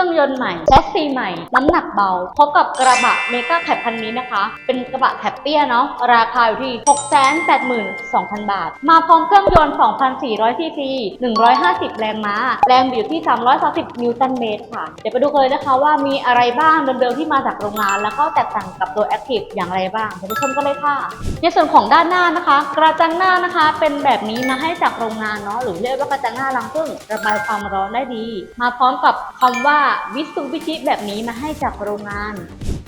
รื่องยนต์ใหม่แชสซีใหม่ น้ำหนักเบาพบกับกระบะเมกาแคปคันนี้นะคะ เป็นกระบะแคปเตี้ยเนาะราคาอยู่ที่ 682,000 บาท มาพร้อมเครื่องยนต์ 2,400ซีซี150 แรงม้า แรงบิดอยู่ที่ 330 นิวตันเมตรค่ะ เดี๋ยวไปดูกันเลยนะคะว่ามีอะไรบ้างเดิมๆที่มาจากโรงงาน แล้วก็แตกต่างกับตัว Active อย่างไรบ้างไปชมกันเลยค่ะ ในส่วนของด้านหน้านะคะ กระจังหน้านะคะ เป็นแบบนี้มาให้จากโรงงานเนาะหรือเรียกว่ากระจังหน้ารังผึ้งระบายความร้อนได้ดี มาพร้อมกับคำว่าวิสุวิชิแบบนี้มาให้จากโรงงาน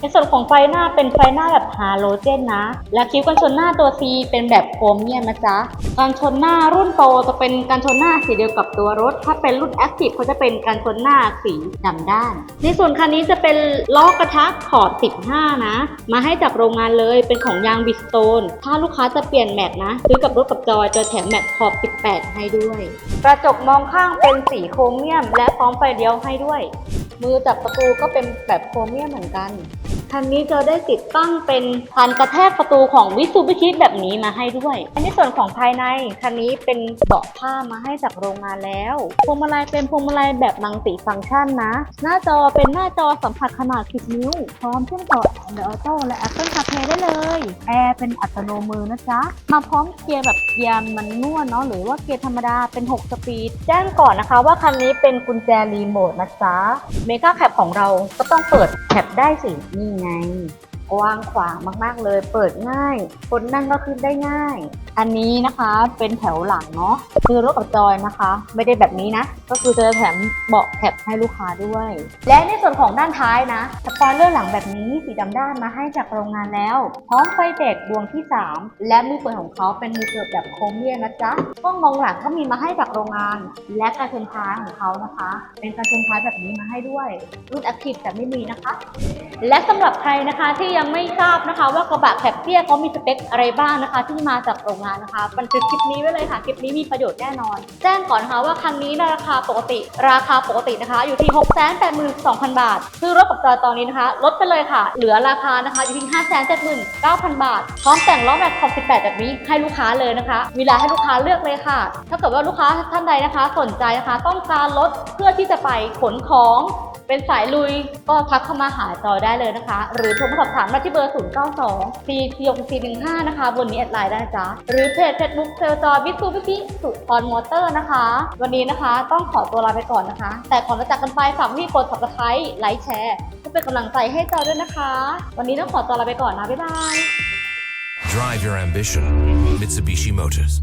ในส่วนของไฟหน้าเป็นไฟหน้าแบบฮาโลเจนนะ และคิ้วกันชนหน้าตัว C เป็นแบบโครเมียมนะจ๊ะ การชนหน้ารุ่นโตจะเป็นการชนหน้าสีเดียวกับตัวรถ ถ้าเป็นรุ่น Active เขาจะเป็นการชนหน้าสีดำด้าน ในส่วนคันนี้จะเป็นล้อกระทะขอบ 15 นะ มาให้จากโรงงานเลยเป็นของยางบิสโตนถ้าลูกค้าจะเปลี่ยนแม็กนะ ซื้อกับรถกับจอยจะแถมแม็กขอบ 18 ให้ด้วย กระจกมองข้างเป็นสีโครเมียม และพร้อมไฟเลี้ยวให้ด้วย มือจับประตูก็เป็นแบบโครเมียมเหมือนกัน คันนี้จะได้ติดตั้งเป็นพันกระแทกประตูของวิซูบิชิแบบนี้มาให้ด้วย อันนี้ส่วนของภายในคันนี้เป็นเบาะผ้ามาให้จากโรงงานแล้วพวงมาลัยเป็นพวงมาลัยแบบมังติฟังก์ชันนะ หน้าจอเป็นหน้าจอสัมผัสขนาด 10 นิ้ว พร้อมเชื่อมต่อ Android Auto และ Apple CarPlay ได้เลยแอร์เป็นอัตโนมือนะจ๊ะ มาพร้อมเกียร์แบบเกียร์มันนวดเนาะหรือว่าเกียร์ธรรมดาเป็น 6 สปีด แจ้งก่อนนะคะว่าคันนี้เป็นกุญแจรีโมทนะจ๊ะเมกาแคปของเราก็ต้องเปิดแคปได้สินี่ไง ว้างขวางมาก ๆ เลย เปิดง่าย คนนั่งก็ขึ้นได้ง่าย อันนี้นะคะเป็นแถวหลังเนาะคือรถกับจอยนะคะ ไม่ได้แบบนี้นะ ก็คือจะแถมเบาะแคปให้ลูกค้าด้วย และในส่วนของด้านท้ายนะสปอยเลอร์หลังแบบนี้สีดำด้านมาให้จากโรงงานแล้ว พร้อมไฟเด็กดวงที่ 3 และมือเปิดของเขาเป็นมือเปิดแบบโครเมียมนะจ๊ะกล้องมองหลังก็มีมาให้จากโรงงาน และการชนท้ายของเขานะคะ เป็นการชนท้ายแบบนี้มาให้ด้วยรุ่น Active แต่ไม่มีนะคะ และสำหรับใครนะคะที่ยังไม่ทราบนะคะ ว่ากระบะแคปเตี้ยเขามีสเปคอะไรบ้างนะคะ ที่มาจากโรงงานนะคะ บันทึกคลิปนี้ไว้เลยค่ะ คลิปนี้มีประโยชน์แน่นอน แจ้งก่อนนะคะว่าคันนี้ราคาปกติ ราคาปกตินะคะ อยู่ที่ 6 8 2 0 0 0 บาท ซื้อรถกับจอยตอนนี้นะคะ ลดไปเลยค่ะ เหลือราคานะคะอยู่ที่ 5 7 9 0 0 0 บาท พร้อมแต่งล้อแม็กขอบ18 แบบนี้ให้ลูกค้าเลยนะคะ เวลาให้ลูกค้าเลือกเลยค่ะ ถ้าเกิดว่าลูกค้าท่านใดนะคะ สนใจนะคะ ต้องการรถเพื่อที่จะไปขนของ เป็นสายลุยก็ทักเข้ามาหาจอยได้เลยนะคะ หรือโทรมาสอบถามมาที่เบอร์ 0 9 2 4 4 6 4 1 5 นะคะบนนี้แอดไลน์ได้นะจ๊ะ หรือเพจ Facebook เซลจอยบิสูบิชิสุพรมอเตอร์นะคะ วันนี้นะคะต้องขอตัวลาไปก่อนนะคะ แต่ก่อนจะจากกันไปฝากพี่กด subscribe ไลค์แชร์เพื่อเป็นกำลังใจให้จอยด้วยนะคะ วันนี้ต้องขอตัวลาไปก่อนนะบ๊ายบาย Drive your ambition. Mitsubishi Motors.